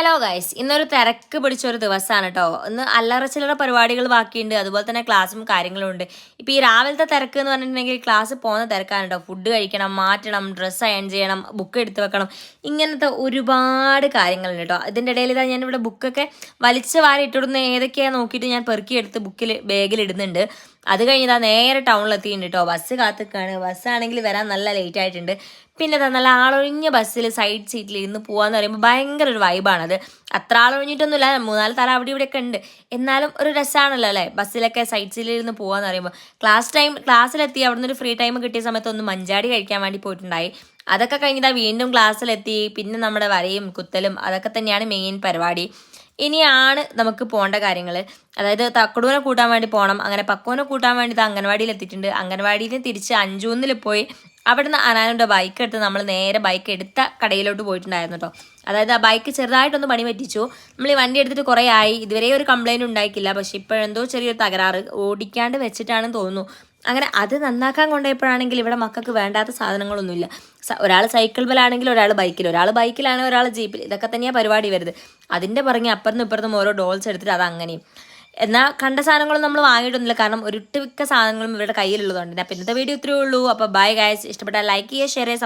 Hello guys ഇന്നൊരു തിരക്ക് പിടിച്ചൊരു ദിവസമാണ് കേട്ടോ ഇന്ന് അല്ലറ ചില്ലറ പരിപാടികൾ ബാക്കിയുണ്ട് അതുപോലെ തന്നെ ക്ലാസ്സും കാര്യങ്ങളും ഉണ്ട്. ഇപ്പം ഈ രാവിലത്തെ തിരക്ക് എന്ന് പറഞ്ഞിട്ടുണ്ടെങ്കിൽ ക്ലാസ് പോകുന്ന തിരക്കാണ് കേട്ടോ ഫുഡ് കഴിക്കണം മാറ്റണം ഡ്രസ്സ് അയൺ ചെയ്യണം ബുക്ക് എടുത്ത് വെക്കണം. ഇങ്ങനത്തെ ഒരുപാട് കാര്യങ്ങളുണ്ട് കേട്ടോ ഇതിന്റെ ഇടയിൽ ഇതാ ഞാനിവിടെ ബുക്കൊക്കെ വലിച്ച് വാരി ഇട്ടിടുന്ന ഏതൊക്കെയാണ് നോക്കിയിട്ട് ഞാൻ പെറുക്കിയെടുത്ത് ബുക്കിൽ ബാഗിൽ ഇടുന്നുണ്ട്. അത് കഴിഞ്ഞതാ നേരെ ടൗണിൽ എത്തിയിട്ടുണ്ട് കേട്ടോ ബസ് കാത്തിക്കാണ്. ബസ്സാണെങ്കിൽ വരാൻ നല്ല ലേറ്റ് ആയിട്ടുണ്ട്. പിന്നെ നല്ല ആളൊഴിഞ്ഞ ബസ്സിൽ സൈഡ് സീറ്റിൽ ഇരുന്ന് പോകാന്ന് പറയുമ്പോൾ ഭയങ്കര ഒരു വൈബാണത് അത്ര ആളൊഴിഞ്ഞിട്ടൊന്നുമില്ല മൂന്നാൽ തല അവിടെ ഇവിടെയൊക്കെ ഉണ്ട്. എന്നാലും ഒരു രസമാണല്ലോ അല്ലേ? ബസ്സിലൊക്കെ സൈഡ് സീലിരുന്ന് പോകാന്ന് പറയുമ്പോൾ ക്ലാസ് ടൈം ക്ലാസ്സിലെത്തി. അവിടെ നിന്ന് ഒരു ഫ്രീ ടൈം കിട്ടിയ സമയത്ത് ഒന്ന് മഞ്ചാടി കഴിക്കാൻ വേണ്ടി പോയിട്ടുണ്ടായി. അതൊക്കെ കഴിഞ്ഞിട്ട് വീണ്ടും ക്ലാസ്സിലെത്തി. പിന്നെ നമ്മുടെ വരയും കുത്തലും അതൊക്കെ തന്നെയാണ് മെയിൻ പരിപാടി. ഇനിയാണ് നമുക്ക് പോകേണ്ട കാര്യങ്ങൾ അതായത് തക്കടൂനെ കൂട്ടാൻ വേണ്ടി പോകണം അങ്ങനെ പക്കുവിനെ കൂട്ടാൻ വേണ്ടി ഇത് അംഗൻവാടിയിൽ എത്തിയിട്ടുണ്ട് അംഗൻവാടിയിൽ തിരിച്ച് അഞ്ചൂന്നിൽ പോയി അവിടുന്ന് അനാനുടെ ബൈക്ക് എടുത്ത് നമ്മൾ നേരെ ബൈക്ക് എടുത്ത കടയിലോട്ട് പോയിട്ടുണ്ടായിരുന്നു കേട്ടോ അതായത് ആ ബൈക്ക് ചെറുതായിട്ടൊന്ന് പണി പറ്റിച്ചു. നമ്മൾ ഈ വണ്ടി എടുത്തിട്ട് കുറേ ആയി. ഇതുവരെ ഒരു കംപ്ലൈന്റ് ഉണ്ടായിക്കില്ല പക്ഷേ ഇപ്പോഴെന്തോ ചെറിയൊരു തകരാറ് ഓടിക്കാണ്ട് വെച്ചിട്ടാണെന്ന് തോന്നുന്നു. അങ്ങനെ അത് നന്നാക്കാൻ കൊണ്ടുപോയപ്പോഴാണെങ്കിൽ ഇവിടെ മക്കൾക്ക് വേണ്ടാത്ത സാധനങ്ങളൊന്നുമില്ല. ഒരാൾ സൈക്കിൾ ബലാണെങ്കിൽ ഒരാൾ ബൈക്കിൽ ഒരാൾ ബൈക്കിലാണ് ഒരാൾ ജീപ്പിൽ ഇതൊക്കെ തന്നെയാണ് പരിപാടി വരുന്നത്. അതിന്റെ പുറകെ അപ്പുറത്തും ഇപ്പുറത്തും ഓരോ ഡോൾസ് എടുത്തിട്ട് അത് അങ്ങനെയും. എന്നാൽ കണ്ട സാധനങ്ങളും നമ്മൾ വാങ്ങിയിട്ടൊന്നുമില്ല. കാരണം ഒരിട്ടുമിക്ക സാധനങ്ങളും ഇവരുടെ കയ്യിലുള്ളതുകൊണ്ട് അപ്പം ഇന്നത്തെ വീഡിയോ ഇത്രയേ ഉള്ളൂ. അപ്പോൾ ബൈ ഗായ്സ് ഇഷ്ടപ്പെട്ടാൽ ലൈക്ക് ചെയ്യുക ഷെയർ ചെയ്യുക